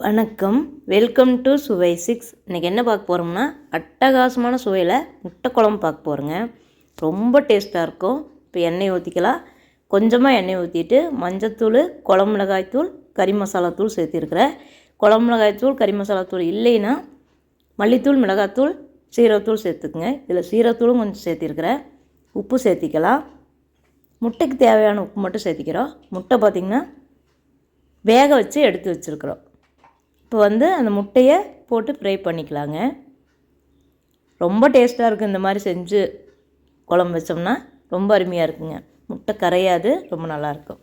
வணக்கம். Welcome to சுவை six இன்றைக்கி என்ன பார்க்க போகிறோம்னா அட்டகாசமான சுவையில் முட்டை குழம்பு பார்க்க போகிறோங்க ரொம்ப டேஸ்ட்டாக இருக்கும். இப்போ எண்ணெய் ஊற்றிக்கலாம் கொஞ்சமாக எண்ணெய் ஊற்றிட்டு மஞ்சத்தூள் குழம்பு மிளகாய்த்தூள் கறி மசாலாத்தூள் சேர்த்திருக்கிறேன் குழம்பு மிளகாய்த்தூள் கறி மசாலாத்தூள் இல்லைன்னா மல்லித்தூள் மிளகாத்தூள் சீரகத்தூள் சேர்த்துக்குங்க. இதில் சீரகத்தூளும் கொஞ்சம் சேர்த்திருக்கிறேன் உப்பு சேர்த்திக்கலாம். முட்டைக்கு தேவையான உப்பு மட்டும் சேர்த்திக்கிறோம். முட்டை பார்த்திங்கன்னா வேக வச்சு எடுத்து வச்சுருக்குறோம். இப்போ வந்து அந்த முட்டையை போட்டு ஃப்ரை பண்ணிக்கலாங்க. ரொம்ப டேஸ்ட்டாக இருக்கும் இந்த மாதிரி செஞ்சு குழம்பு வச்சோம்னா ரொம்ப அருமையாக இருக்குங்க. முட்டை கரையாது ரொம்ப நல்லாயிருக்கும்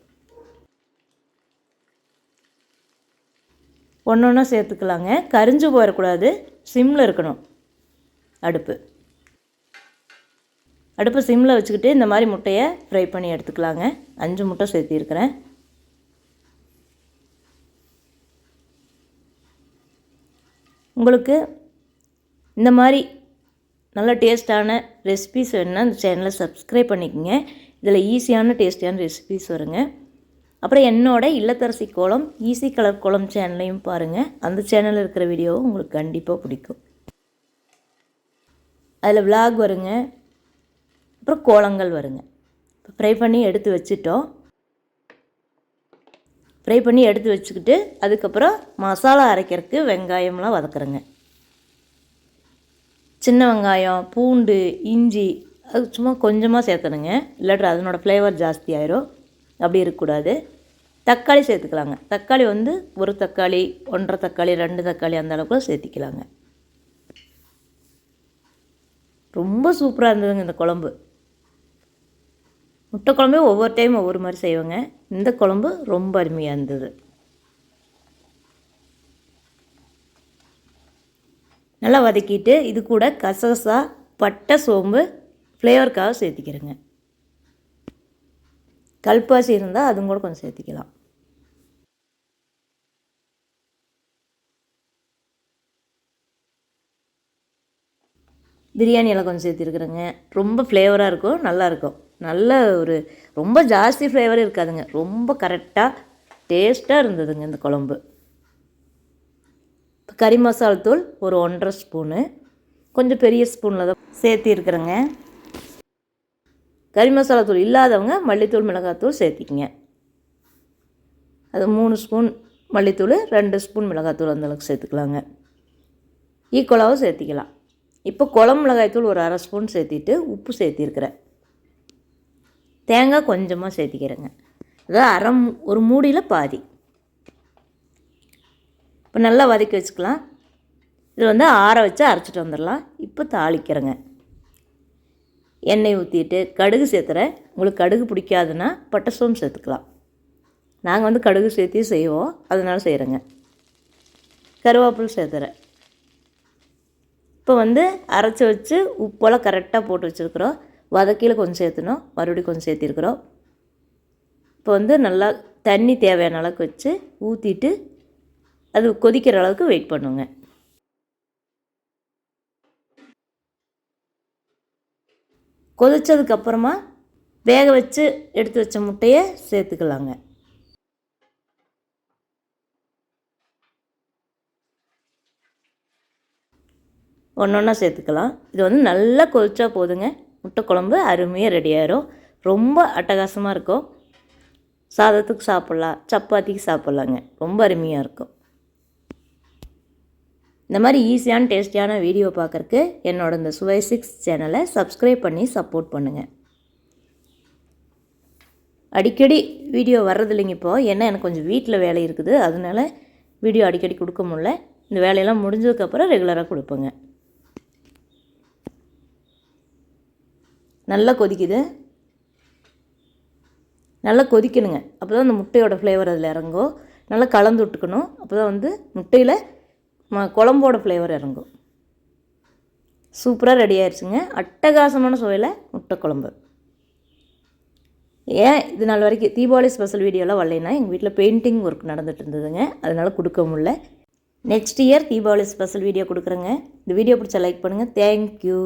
ஒன்று ஒன்றா சேர்த்துக்கலாங்க. கரிஞ்சு போயிடக்கூடாது சிம்மில் இருக்கணும் அடுப்பு. அடுப்பை சிம்மில் வச்சுக்கிட்டு இந்த மாதிரி முட்டையை ஃப்ரை பண்ணி எடுத்துக்கலாங்க. அஞ்சு முட்டை சேர்த்திருக்கிறேன். உங்களுக்கு இந்த மாதிரி நல்ல டேஸ்ட்டான ரெசிபிஸ் வேணுன்னா இந்த சேனலை சப்ஸ்கிரைப் பண்ணிக்கோங்க. இதில் ஈஸியான டேஸ்டியான ரெசிபிஸ் வருங்க. அப்புறம் என்னோட இல்லத்தரசி கோலம் ஈஸி கலர் கோலம் சேனலையும் பாருங்கள் அந்த சேனலில் இருக்கிற வீடியோவும் உங்களுக்கு கண்டிப்பாக பிடிக்கும். அதில் விலாக் வருங்க. அப்புறம் கோலங்கள் வருங்க. இப்போ ஃப்ரை பண்ணி எடுத்து வச்சுட்டோம். ஃப்ரை பண்ணி எடுத்து வச்சுக்கிட்டு அதுக்கப்புறம் மசாலா அரைக்கிறதுக்கு வெங்காயம்லாம் வதக்குறேங்க. சின்ன வெங்காயம் பூண்டு இஞ்சி அது சும்மா கொஞ்சமாக சேர்த்தணுங்க இல்லாட்டி அதனோட ஃப்ளேவர் ஜாஸ்தி ஆயிரும். அப்படி இருக்கக்கூடாது. தக்காளி சேர்த்துக்கலாங்க. தக்காளி வந்து ஒரு தக்காளி ஒன்றரை தக்காளி ரெண்டு தக்காளி அந்த அளவுக்கு சேர்த்திக்கலாங்க. ரொம்ப சூப்பராக இருந்ததுங்க இந்த குழம்பு. முட்டை குழம்பே ஒவ்வொரு டைம் ஒவ்வொரு மாதிரி செய்வேங்க. இந்த குழம்பு ரொம்ப அருமையாக இருந்தது. நல்லா வதக்கிட்டு இது கூட கசகசா பட்டை சோம்பு ஃப்ளேவருக்காக சேர்த்திக்கிறேங்க. கல்பாசி இருந்தால் அதுவும் கூட கொஞ்சம் சேர்த்திக்கலாம். பிரியாணி கொஞ்சம் சேர்த்திருக்குறேங்க. ரொம்ப ஃப்ளேவராக இருக்கும் நல்லாயிருக்கும் நல்ல ஒரு ரொம்ப ஜாஸ்தி ஃப்ளேவர் இருக்காதுங்க. ரொம்ப கரெக்டாக டேஸ்ட்டாக இருந்ததுங்க இந்த குழம்பு. இப்போ கறி மசால் தூள் ஒரு ஒன்றரை ஸ்பூனு. கொஞ்சம் பெரிய ஸ்பூனில் தான் சேர்த்திருக்கிறேங்க கறி மசாலா தூள் இல்லாதவங்க மல்லித்தூள் மிளகாத்தூள் சேர்த்திக்கிங்க. அது மூணு ஸ்பூன் மல்லித்தூள் ரெண்டு ஸ்பூன் மிளகாத்தூள் அந்தளவுக்கு சேர்த்துக்கலாங்க. ஈக்குவலாகவும் சேர்த்திக்கலாம். இப்போ குழம்பு மிளகாய்த்தூள் ஒரு அரை ஸ்பூன் சேர்த்திட்டு உப்பு சேர்த்திருக்கிறேன். தேங்காய் கொஞ்சமாக சேர்த்திக்கிறேங்க. அதாவது அரை ஒரு மூடியில் பாதி. இப்போ நல்லா வதக்கி வச்சுக்கலாம். இது வந்து ஆற வச்சு அரைச்சிட்டு வந்துடலாம். இப்போ தாளிக்கிறேங்க. எண்ணெய் ஊற்றிட்டு கடுகு சேர்த்துறேன். உங்களுக்கு கடுகு பிடிக்காதுன்னா பட்டை சோம்பு சேர்த்துக்கலாம். நாங்கள் வந்து கடுகு சேர்த்தி செய்வோம். அதனால் செய்கிறேங்க கருவேப்பில் சேர்த்துறேன். இப்போ வந்து அரைச்சி வச்சு உப்பெல்லாம் கரெக்டாக போட்டு வச்சுருக்குறோம். வதக்கியில் கொஞ்சம் சேர்த்துனோம். மறுபடியும் கொஞ்சம் சேர்த்திருக்கிறோம். இப்போ வந்து நல்லா தண்ணி தேவையான அளவுக்கு வச்சு ஊற்றிட்டு அது கொதிக்கிற அளவுக்கு வெயிட் பண்ணுங்க. கொதித்ததுக்கப்புறமா வேக வச்சு எடுத்து வச்ச முட்டையை சேர்த்துக்கலாங்க. ஒன்று ஒன்றா சேர்த்துக்கலாம். இது வந்து நல்லா கொதிச்சா போதுங்க. முட்டை குழம்பு அருமையாக ரெடி ஆயிரும். ரொம்ப அட்டகாசமாக இருக்கும். சாதத்துக்கு சாப்பிட்லாம் சப்பாத்திக்கு சாப்பிட்லாங்க. ரொம்ப அருமையாக இருக்கும். இந்த மாதிரி ஈஸியான டேஸ்டியான வீடியோ பார்க்குறக்கு என்னோட இந்த சுவை சிக்ஸ் சேனலை சப்ஸ்கிரைப் பண்ணி சப்போர்ட் பண்ணுங்கள் அடிக்கடி வீடியோ வர்றதில்லைங்க இப்போது ஏன்னா எனக்கு கொஞ்சம் வீட்டில் வேலை இருக்குது. அதனால வீடியோ அடிக்கடி கொடுக்க முடில இந்த வேலையெல்லாம் முடிஞ்சதுக்கப்புறம் ரெகுலராக கொடுப்பேங்க. நல்லா கொதிக்குது. நல்லா கொதிக்கணுங்க. அப்போ தான் அந்த முட்டையோட ஃப்ளேவர் அதில் இறங்கும். நல்லா கலந்து விட்டுக்கணும். அப்போ தான் வந்து முட்டையில் ம குழம்போட ஃப்ளேவர் இறங்கும். சூப்பராக ரெடி ஆயிடுச்சுங்க அட்டகாசமான சுவையில் முட்டை குழம்பு. ஏன் இது நாள் வரைக்கும் தீபாவளி ஸ்பெஷல் வீடியோலாம் வரலைன்னா எங்கள் வீட்டில் பெயிண்டிங் ஒர்க் நடந்துட்டு இருந்ததுங்க. அதனால் கொடுக்க முடில next year Deepavali special video கொடுக்குறேங்க. இந்த வீடியோ பிடிச்சா லைக் பண்ணுங்கள் தேங்க்யூ